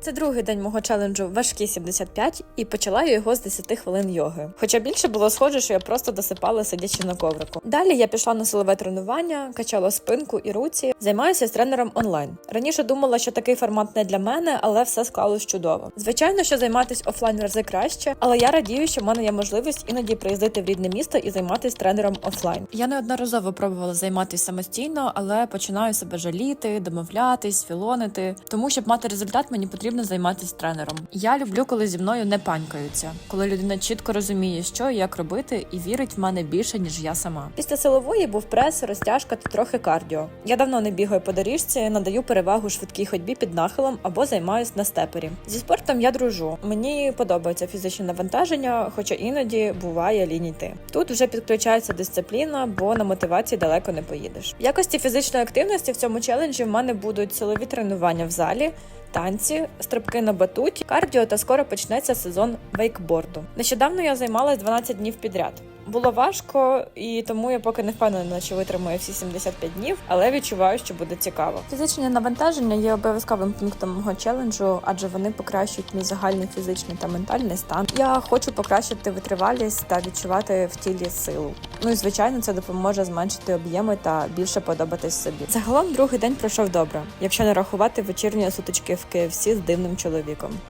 Це другий день мого челенджу важкі 75, і почала його з 10 хвилин йоги. Хоча більше було схоже, що я просто досипала сидячи на коврику. Далі я пішла на силове тренування, качала спинку і руці. Займаюся з тренером онлайн. Раніше думала, що такий формат не для мене, але все склалось чудово. Звичайно, що займатися офлайн рази краще, але я радію, що в мене є можливість іноді приїздити в рідне місто і займатися тренером офлайн. Я неодноразово пробувала займатися самостійно, але починаю себе жаліти, домовлятись, філонити. Тому, щоб мати результат, мені потрібно займатися тренером. Я люблю, коли зі мною не панькаються, коли людина чітко розуміє, що і як робити, і вірить в мене більше, ніж я сама. Після силової був прес, розтяжка та трохи кардіо. Я давно не бігаю по доріжці, надаю перевагу швидкій ходьбі під нахилом або займаюсь на степері. Зі спортом я дружу. Мені подобається фізичне навантаження, хоча іноді буває лінь йти. Тут вже підключається дисципліна, бо на мотивації далеко не поїдеш. В якості фізичної активності в цьому челенджі в мене будуть силові тренування в залі. Танці, стрибки на батуті, кардіо та скоро почнеться сезон вейкборду. Нещодавно я займалась 12 днів підряд. Було важко, і тому я поки не впевнена, чи витримаю всі 75 днів, але відчуваю, що буде цікаво. Фізичні навантаження є обов'язковим пунктом мого челенджу, адже вони покращують мій загальний фізичний та ментальний стан. Я хочу покращити витривалість та відчувати в тілі силу. Ну і звичайно, це допоможе зменшити об'єми та більше подобатись собі. Загалом другий день пройшов добре, якщо не рахувати вечірні сутички в KFC з дивним чоловіком.